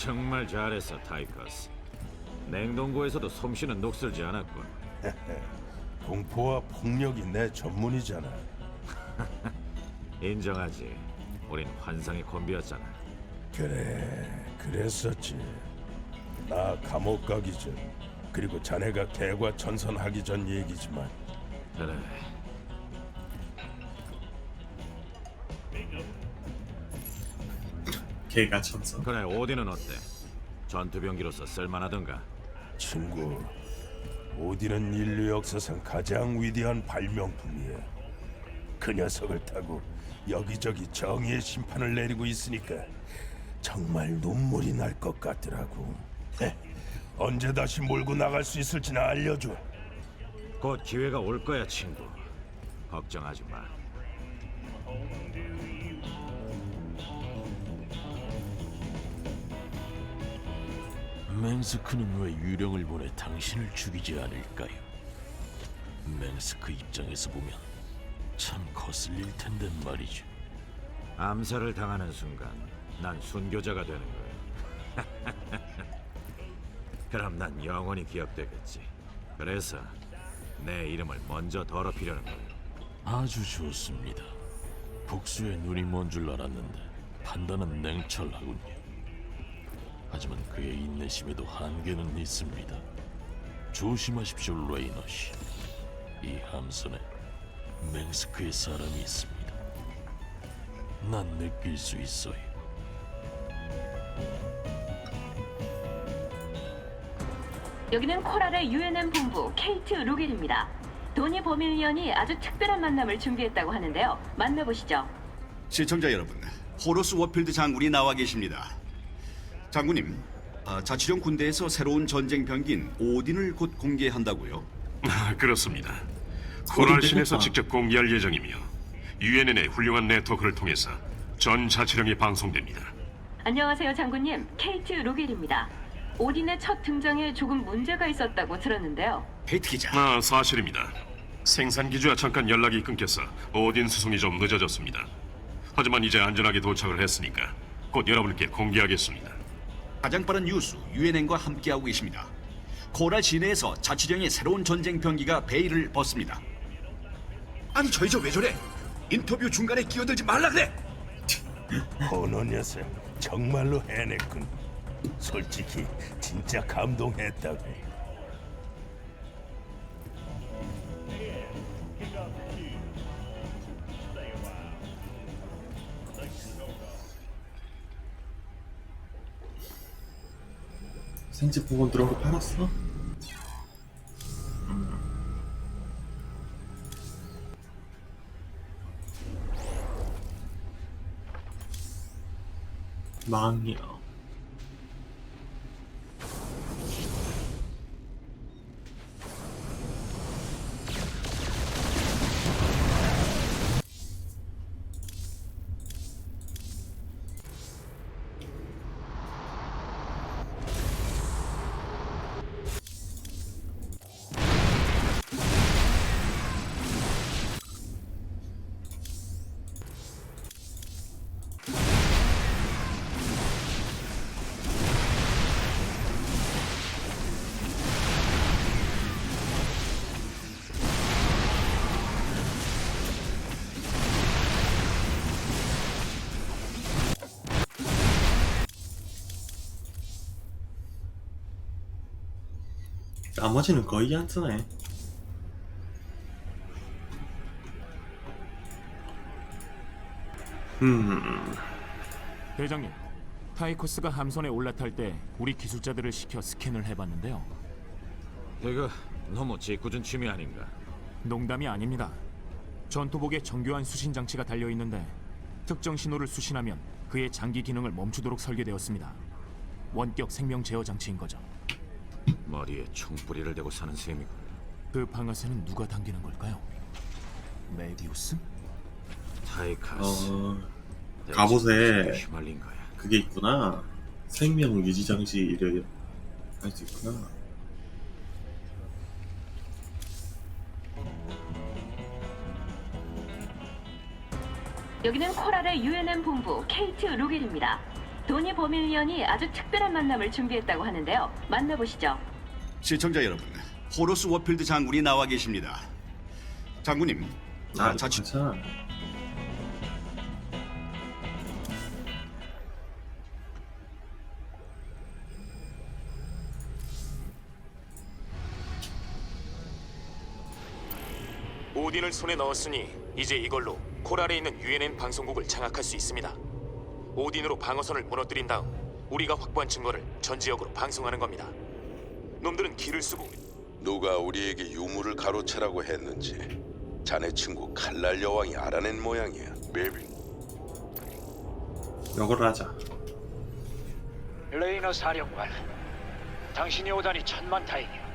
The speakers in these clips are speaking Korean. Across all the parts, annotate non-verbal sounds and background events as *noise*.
정말 잘했어, 타이커스. 냉동고에서도 솜씨는 녹슬지 않았군. *laughs* 공포와 폭력이 내 전문이잖아. *laughs* 인정하지. 우린 환상의 콤비였잖아. 그래, 그랬었지. 나 감옥 가기 전, 그리고 자네가 개과 천선하기 전 얘기지만 그래. 개가 천선. 그래, 오딘은 어때? 전투병기로서 쓸만하던가? 친구, 오디는 인류 역사상 가장 위대한 발명품이야. 그 녀석을 타고 여기저기 정의의 심판을 내리고 있으니까 정말 눈물이 날 것 같더라고. 헤, 언제 다시 몰고 나갈 수 있을지나 알려줘. 곧 기회가 올 거야, 친구. 걱정하지 마. 맹스크는 왜 유령을 보내 당신을 죽이지 않을까요? 맹스크 입장에서 보면 참 거슬릴 텐데 말이죠. 암살을 당하는 순간 난 순교자가 되는 거야. *laughs* 그럼 난 영원히 기억되겠지. 그래서 내 이름을 먼저 더럽히려는 거야. 아주 좋습니다. 복수의 눈이 먼 줄 알았는데 판단은 냉철하군요. 하지만 그의 인내심에도 한계는 있습니다. 조심하십시오, 레이너시. 이 함선에 맹스크의 사람이 있습니다. 난 느낄 수 있어요. 여기는 코랄의 UNM 본부 케이트 루겔입니다. 도니 버밀리언이 아주 특별한 만남을 준비했다고 하는데요. 만나보시죠. 시청자 여러분, 호러스 워필드 장군이 나와 계십니다. 장군님, 아, 자치령 군대에서 새로운 전쟁 병기인 오딘을 곧 공개한다고요? 아, 그렇습니다. 코랄 신에서 직접 공개할 예정이며 UNN의 훌륭한 네트워크를 통해서 전 자치령이 방송됩니다. 안녕하세요, 장군님. 케이트 루겔입니다. 오딘의 첫 등장에 조금 문제가 있었다고 들었는데요. 헤이트 기자, 아, 사실입니다. 생산 기지와 잠깐 연락이 끊겨서 오딘 수송이 좀 늦어졌습니다. 하지만 이제 안전하게 도착을 했으니까 곧 여러분께 공개하겠습니다. 가장 빠른 뉴스 UNN과 함께하고 계십니다. 코랄 시내에서 자치령의 새로운 전쟁 병기가 베일을 벗습니다. 아니 저희 저 왜 저래? 인터뷰 중간에 끼어들지 말라 그래. 어느 녀석 정말로 해냈군. 솔직히 진짜 감동했다고. 생체 부분 들어온 거 팔았어? 망이야. 나머지는 거의 안 쓰네. 음, 대장님, 타이코스가 함선에 올라탈 때 우리 기술자들을 시켜 스캔을 해봤는데요. 이거 너무 짓궂은 취미 아닌가? 농담이 아닙니다. 전투복에 정교한 수신 장치가 달려 있는데 특정 신호를 수신하면 그의 장기 기능을 멈추도록 설계되었습니다. 원격 생명 제어 장치인 거죠. 머리에 총뿌리를 대고 사는 셈이군. 그 방아쇠는 누가 당기는 걸까요? 메비우스? 타이커스. 어, 갑옷에 휘말린 거야. 그게 있구나. 생명 유지 장치를 할 수 있구나. 여기는 코랄의 UNM 본부 케이트 루겔입니다. 도니 버밀리언이 아주 특별한 만남을 준비했다고 하는데요. 만나보시죠. 시청자 여러분, 호로스 워필드 장군이 나와 계십니다. 장군님, 아, 자치 괜찮아. 오딘을 손에 넣었으니 이제 이걸로 코랄에 있는 UNN 방송국을 장악할 수 있습니다. 오딘으로 방어선을 무너뜨린 다음 우리가 확보한 증거를 전 지역으로 방송하는 겁니다. 놈들은 길을 쓰고 누가 우리에게 유물을 가로채라고 했는지 자네 친구 칼날 여왕이 알아낸 모양이야. 메비. 이걸 하자. 레이너 사령관, 당신이 오다니 천만 다행이야.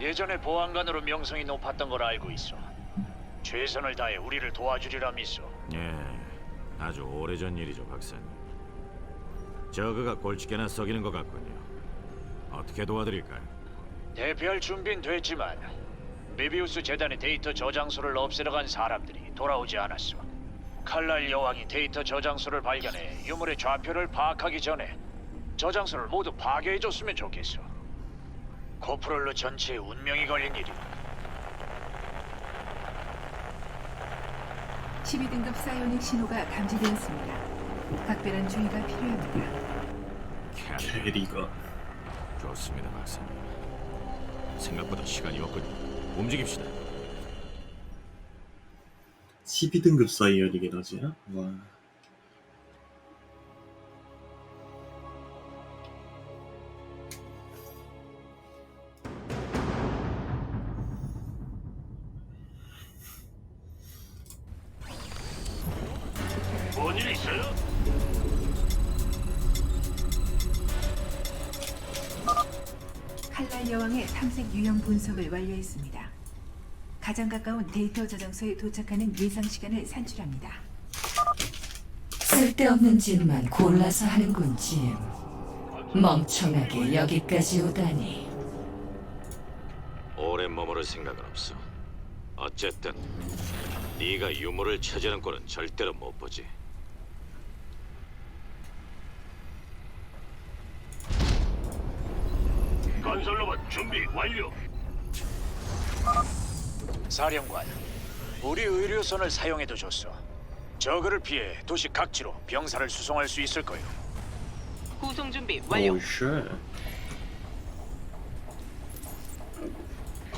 예전에 보안관으로 명성이 높았던 걸 알고 있어. 최선을 다해 우리를 도와주리라 믿소. 예, 아주 오래전 일이죠, 박사님. 저그가 골칫게나 썩이는 것 같군요. 어떻게 도와드릴까요? 대피할 준비는 됐지만 메비우스 재단의 데이터 저장소를 없애러 간 사람들이 돌아오지 않았어. 칼날 여왕이 데이터 저장소를 발견해 유물의 좌표를 파악하기 전에 저장소를 모두 파괴해줬으면 좋겠어. 코프롤로 전체의 운명이 걸린 일이야. 12등급 사이오닉 신호가 감지되었습니다. 각별한 주의가 필요합니다. 캐리가. 좋습니다, 박사님. 생각보다 시간이 없군요. 움직입시다. 12등급 사이언이긴 하지. 와. 분석을 완료했습니다. 가장 가까운 데이터 저장소에 도착하는 예상 시간을 산출합니다. 쓸데없는 짓만 골라서 하는군, 짐. 멍청하게 여기까지 오다니. 오래 머무를 생각은 없어. 어쨌든 네가 유물을 차지하는 꼴은 절대로 못 보지. 건설 로봇 준비 완료. 사령관, 우리 의료선을 사용해도 좋소. 저그를 피해 도시 각지로 병사를 수송할 수 있을 거요. 구송 준비 완료. 오, 쉣.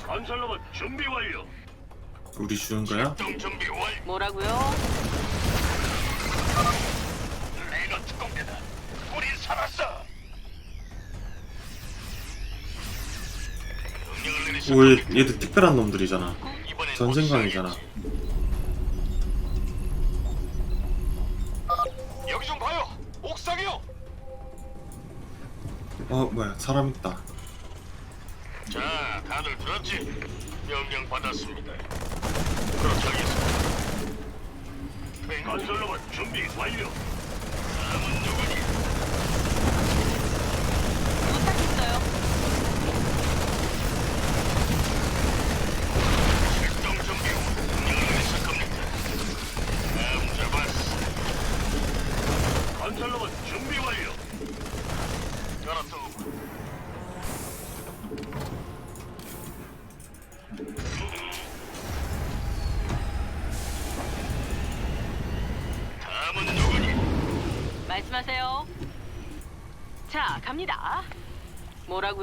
건설로봇 준비 완료. 우리 주는 거야? 준비 완료. 뭐라고요? 레이너 특공대다. 우린 살았어. 오, 얘, 얘들 특별한 놈들이잖아. 전생광이잖아. 여기 좀 봐요. 옥상이요. 어, 뭐야, 사람 있다. 자, 다들 들었지? 명령 받았습니다. 그렇게 하겠습니다. 건설로봇 준비 완료. 다음은 누구니?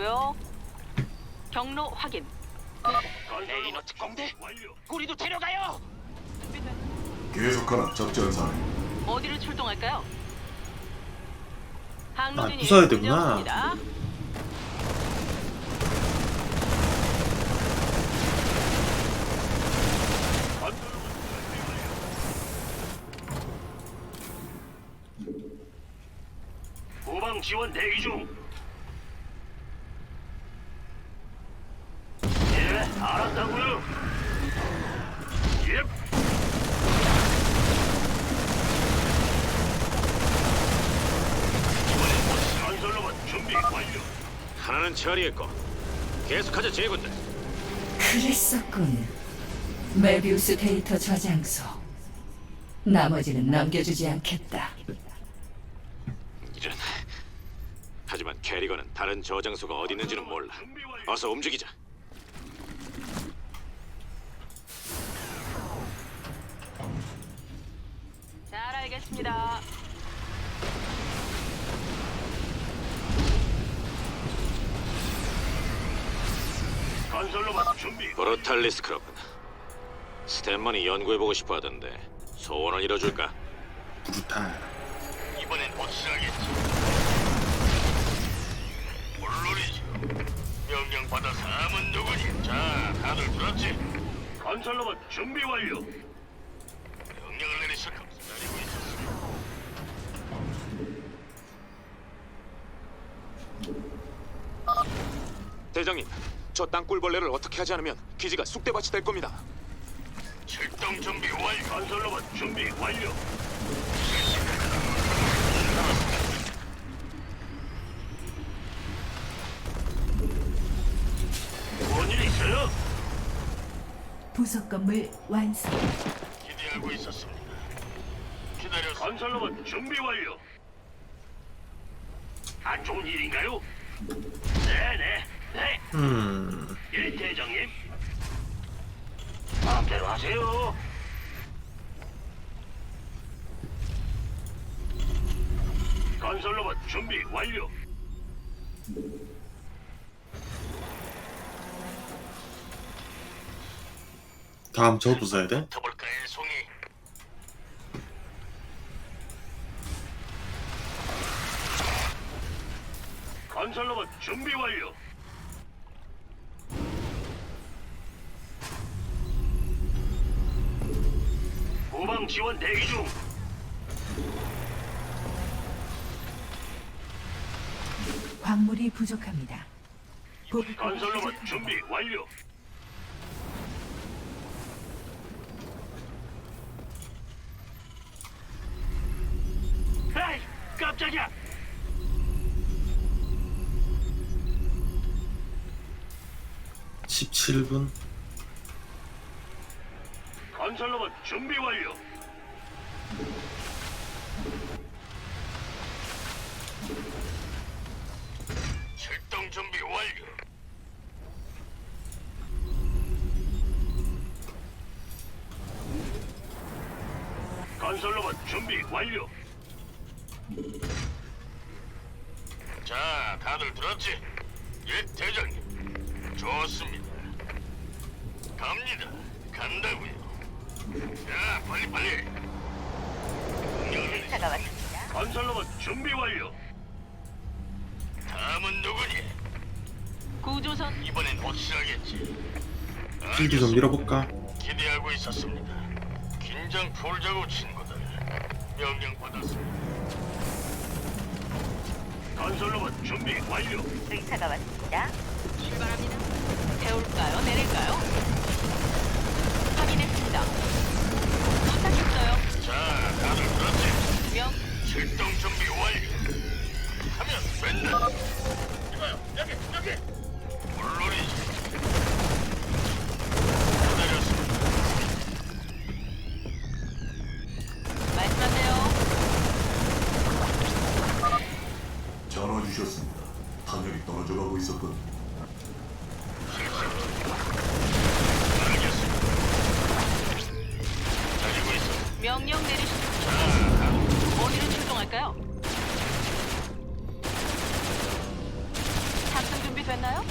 뭐라고요? 경로 확인. 레이너 특공대. 우리도 데려가요. 계속하라 적전사. 어디로 출동할까요? 아, 항로진이 부숴야 되구나. 문제없습니다. 후방 지원 대기 중. 예, 알았다고요. 예. 건설로봇 준비 완료. 하나는 처리했고 계속하자 제군들. 그랬었군. 메비우스 데이터 저장소. 나머지는 넘겨주지 않겠다. 이런 캐리건은 다른 저장소가 어디 있는지는 몰라. 어서 움직이자. 잘 알겠습니다. 건설로봇 준비. 브루탈리스 크로군. 스탠만이 연구해보고 싶어 하던데 소원을 이뤄줄까? 브루탈. 이번엔 확실하겠지. 물론이지. 명령 받아 사람은 누구니? 자, 다들 들었지? 건설로봇 준비 완료. 명령을 내리실 겁 기다리고 있었어. 대장님, 저 땅굴벌레를 어떻게 하지 않으면 기지가 쑥대밭이 될 겁니다. 출동 준비 완료. 건설로봇 준비 완료. 뭔일 있어요? 부속 건물 완성. 기대하고 있었습니다. 기다려. 건설로봇 준비 완료. 안 좋은 일인가요? 네네 네. 음. 예 대장님. 마음대로 하세요. 건설 로봇 준비 완료. 다음 저 부숴야 돼? 터볼까의 송이. 건설 로봇 준비 완료. 후방 지원 대기 중. 광물이 부족합니다. 보- 건설로봇 준비 완료. 에이, 깜짝이야. 십칠 분 건설로봇 준비 완료. 출동 준비 완료. 건설로봇 준비 완료. 자, 다들 들었지? 예, 대장님. 좋습니다. 갑니다. 간다고요. 자, 빨리 빨리. 명령을 의사가 왔습니다. 건설로봇 준비 완료. 다음은 누구니? 구조선 이번엔 확실하겠지. 필드 좀 밀어볼까? 기대하고 있었습니다. 긴장 풀자고 친구들. 명령 받았습니다. 건설로봇 준비 완료. 의사가 왔습니다. 출발합니다. 태울까요? 내릴까요? 확인했습니다. 도착했어요. 자, 다들 들었지? 명 출동 준비 완료. 하면 된다. 이봐요, 여기, 여기. 물론이지. 기다렸습니다. 말씀하세요. 전화 주셨습니다. 탄력이 떨어져 가고 있었군. 기다리고 있어. 명령. 어 출동할까요? 탑승 준비 됐나요?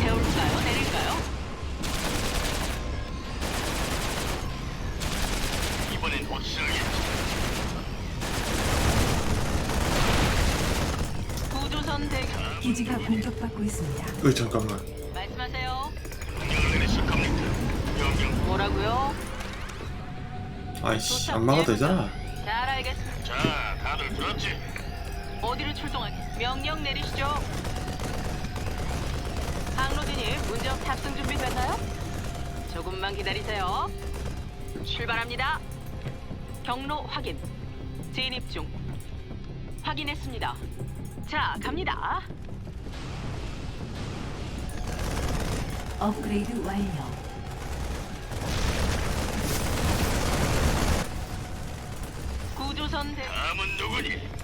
태울까요? 내릴까요? 이번엔 확실하겠지. 구조선 대기. 기지가 공격받고 있습니다. 으 잠깐만 말씀하세요. 명령을 내리실 겁니까? 명령. 뭐라고요? 아이씨 안 막아도 되잖아. 자, 다들 들었지? 어디로 출동할까요? 명령 내리시죠. 항로진이 문제없 탑승 준비 됐나요? 조금만 기다리세요. 출발합니다. 경로 확인. 진입 중. 확인했습니다. 자, 갑니다. 업그레이드 완료. 구 조선 대 다음은 누구니?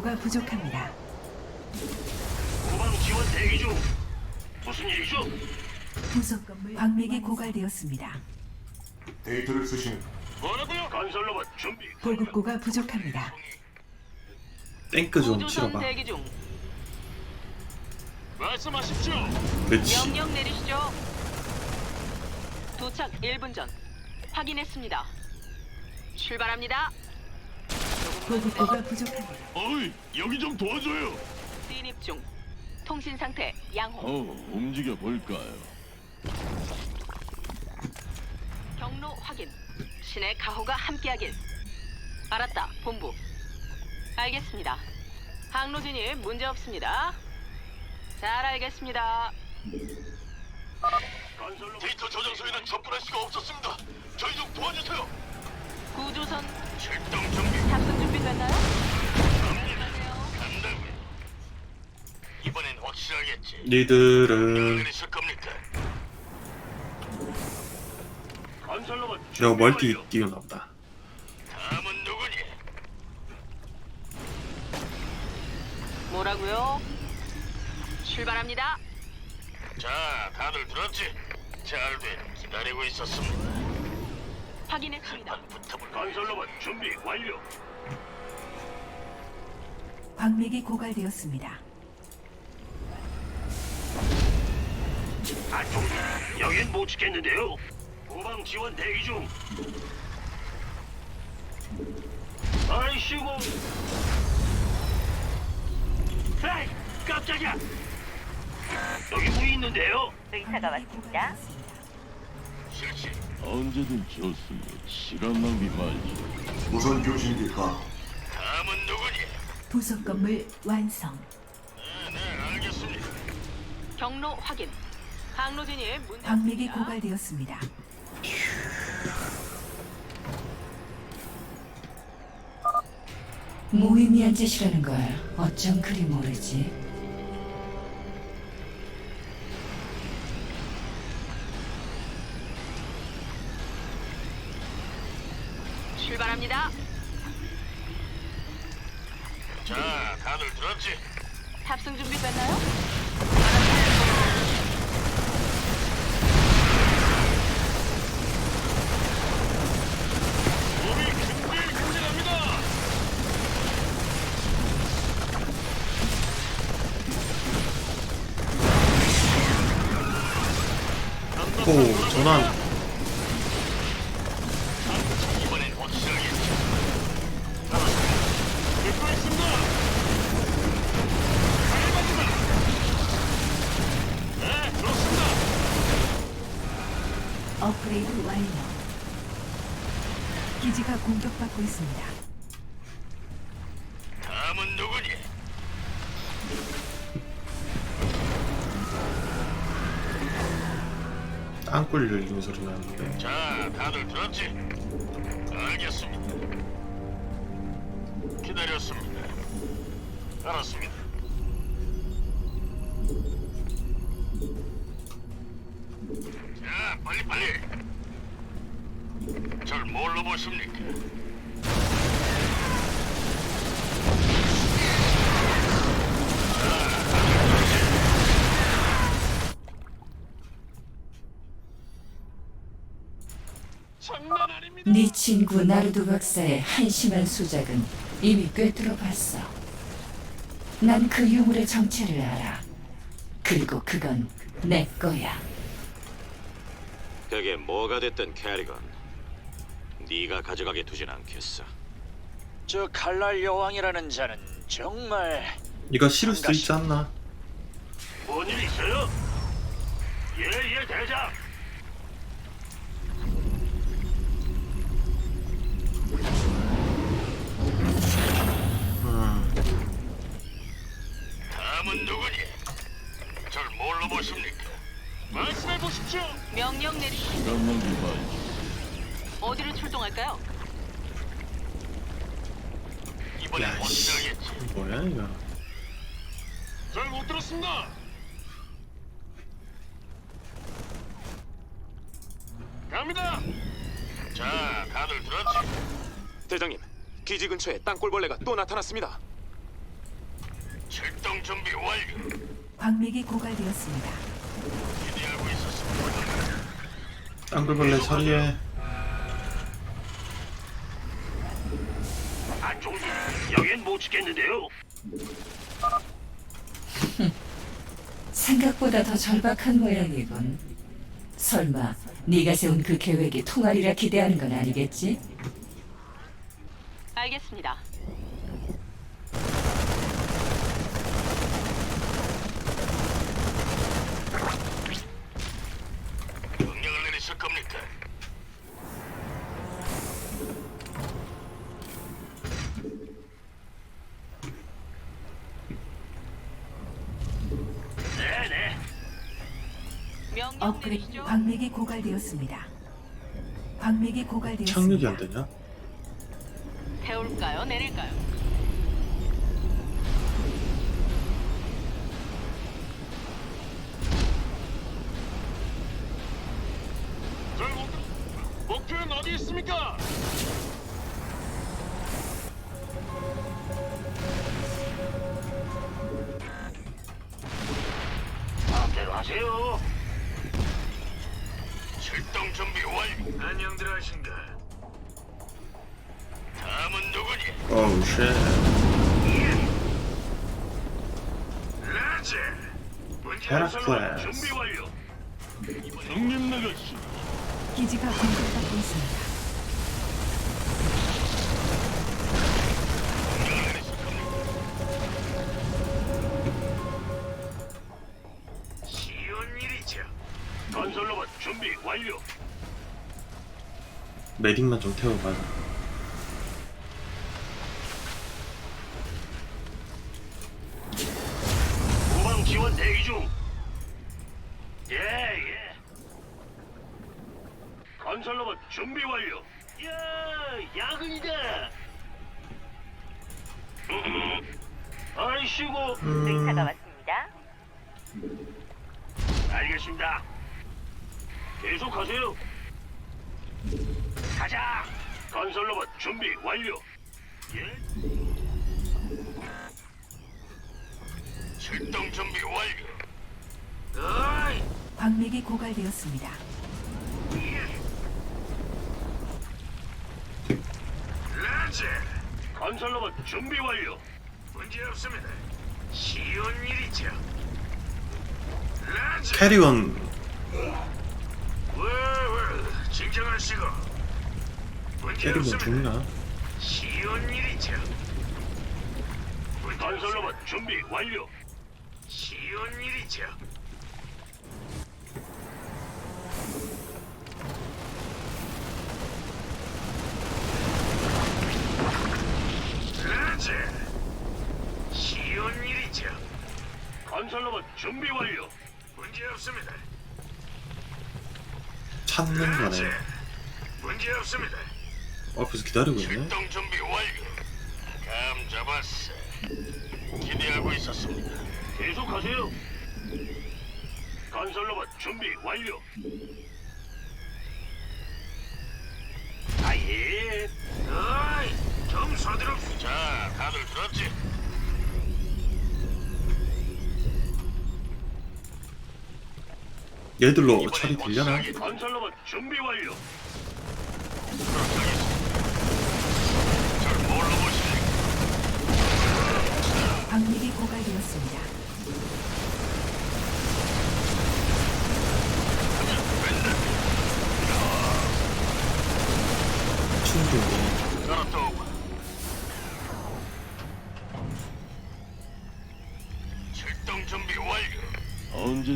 보급고가 부족합니다. 후방 지원 대기 중. 무슨 일이죠? 부속 건물 광맥이 고갈되었습니다. 데이터를 쓰시는 뭐라고요? 건설로봇 준비. 보급고가 부족합니다. 탱크 좀 치러봐. 대기 중. 말씀하십시오. 그치. 명령 내리시죠. 도착 1분 전. 확인했습니다. 출발합니다. 보급고가 부족합니다. 어이, 여기 좀 도와줘요. 진입 중. 통신 상태 양호. 어, 움직여 볼까요? 경로 확인. 신의 가호가 함께하길. 알았다. 본부. 알겠습니다. 항로 진입 문제 없습니다. 잘 알겠습니다. 데이터 저장소에는 접근할 수가 없었습니다. 저희 좀 도와주세요. 구조선 출동 준비. 탑승 준비 됐나요? 간다고요. 이번엔 확실하겠지. 니들은 내리실 겁니까? 건설로봇 내가 멀티 띄우나 보다. 다음은 누구니? 뭐라고요? 출발합니다. 자, 다들 들었지? 잘돼 기다리고 있었습니다. 확인했습니다. 붙어볼 건설로봇 준비 완료. 광맥이 고갈되었습니다. 아, 좀 여긴 못 지켰는데요. 후방 지원 대기 중. 아이씨고. 에이, 깜짝이야. 여기 뭐 있는데요? 의사가 왔습니다. 언제든 좋습니다. 시간 낭비 말지. 교신기 가. 다음은 누구니? 부속 건물 완성. 네, 네, 알겠습니다. 경로 확인. 항로 진입 문제 광맥이. 고갈되었습니다. 무의미한 짓이라는 걸 어쩜 그리 모르지? 업그레이드 완료. 기지가 공격받고 있습니다. 다음은 누구니? 땅굴 열리는 소리 나는데. 자, 다들 들었지? 알겠습니다. 기다렸습니다. 알았습니다. 장난 아닙니다. 네 친구 나르도 박사의 한심한 수작은 이미 꿰뚫어 봤어. 난 그 유물의 정체를 알아. 그리고 그건 내 거야. 그게 뭐가 됐든 캐리건. 네가 가져가게 두진 않겠어. 저 칼날 여왕이라는 자는 정말 네가 실을 수 있지 않나? 뭔 일 있어요? 예, 예, 대장. 음, 다음은 누구니? 절 뭘로 보십니까? 말씀해 보십시오. 명령 내리시. 시간 낭비 말지. 어디로 출동할까요? 이번엔 야, 씨. 확실하겠지. 뭐야 이거? 잘 못 들었습니다. 갑니다. 자, 다들 들었지? 대장님, 기지 근처에 땅굴벌레가 또 나타났습니다. 출동 준비 완료. 광맥이 고갈되었습니다. 기대하고 있었습니다. 땅굴벌레 처리해. 안 좋은 일. 여긴 못 지켰는데요. 생각보다 더 절박한 모양이군. 설마 네가 세운 그 계획이 통하리라 기대하는 건 아니겠지? 알겠습니다. 명령을 내리실 겁니까? 네네. 명령 업그레이드 내리시죠. 광맥이 고갈되었습니다. 광맥이 고갈되었습니다. 착륙이 안 되냐? 태울까요? 내릴까요? 메딕만 좀 태워봐. 후 라제. 건설로봇 준비 완료. 문제 없습니다. 쉬운 일이죠. 라제. 캐리건 왜왜 진정하시고. 문제 없습니다. 죽나? 쉬운 일이죠. 건설로봇 준비 완료. 쉬운 일이죠. 라제. 쉬운 일이죠. 건설로봇 준비 완료. 문제 없습니다. 찾는 거네. 문제 없습니다. 앞에서 기다리고 있네. 출동 준비 완료. 감 잡았어. 기대하고 있었습니다. 계속하세요. 건설 로봇 준비 완료. 얘들로 처리 되려나? 건설 로봇 준비 완료. 광맥이 고갈되었습니다. 충분히. 알았다. 출동 준비 완료.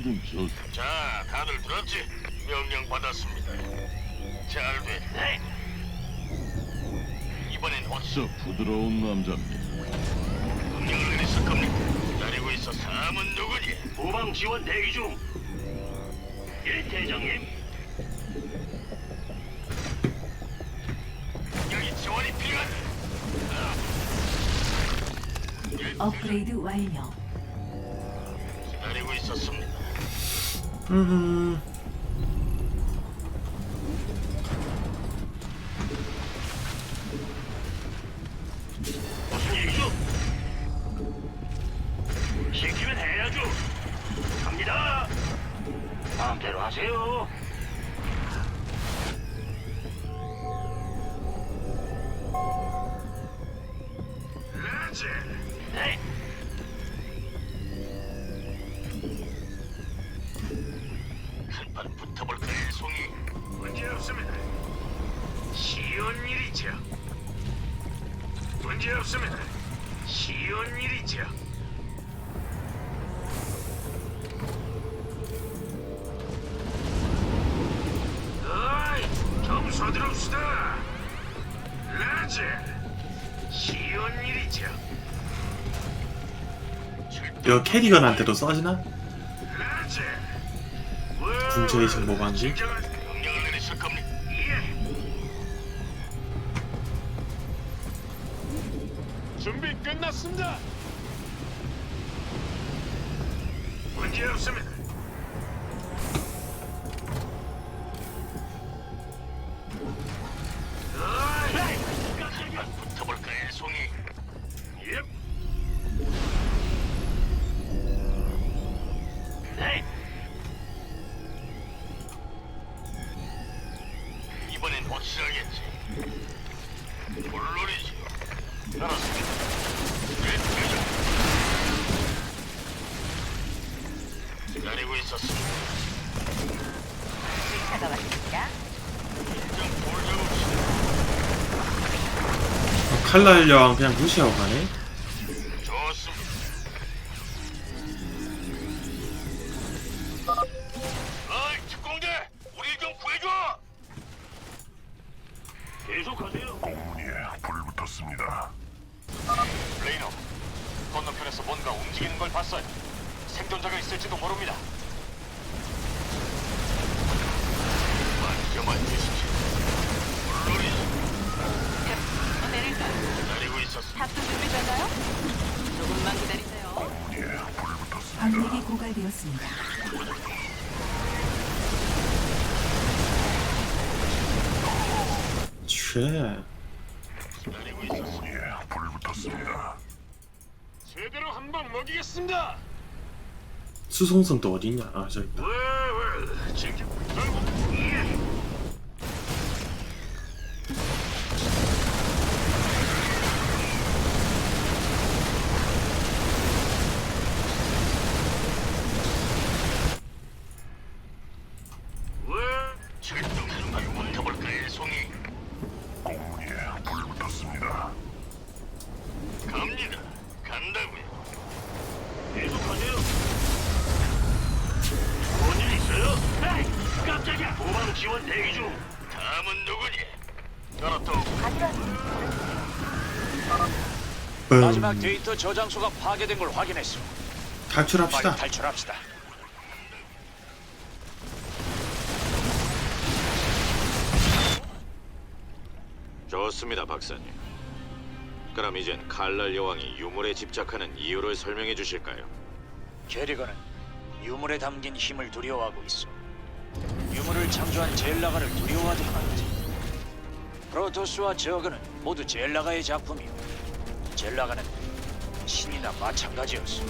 언제든 좋. 자, 다들 들었지? 명령 받았습니다. 잘 됐네. 이번엔 어서 저 부드러운 남자입니다. 명령을 내리실 겁니까? 기다리고 있어 사람은 누구니? 후방 지원 대기 중. 예, 대장님. 여기 지원이 필요하다. 업그레이드 완료. 기다리고 있었습니다. 음. 무 일이죠. 어이, 좀 서두릅시다. 라지. 쉬운 일이죠. 이거 캐리건한테도 써지나? 라지. 군체의 정보방지? 명령을 기다리고 있었습니다. 의사가 왔습니다. 일정 돌려봅시다. 어, 칼날 여왕 그냥 무시하고 가네? 쉣. 공문이에 불붙었습니다. 제대로 한 방 먹이겠습니다. 수송선 또 어딨냐? 아 저기 있다. 왜 왜 지금 결국 예. 데이터 저장소가 파괴된 걸 확인했어. 탈출합시다. 빨리 탈출합시다. 좋습니다, 박사님. 그럼 이젠 칼날 여왕이 유물에 집착하는 이유를 설명해 주실까요? 게리건은 유물에 담긴 힘을 두려워하고 있어. 유물을 창조한 젤라가를 두려워하지 않았지. 프로토스와 저그는 모두 젤라가의 작품이요. 젤라가는 마찬가지였어.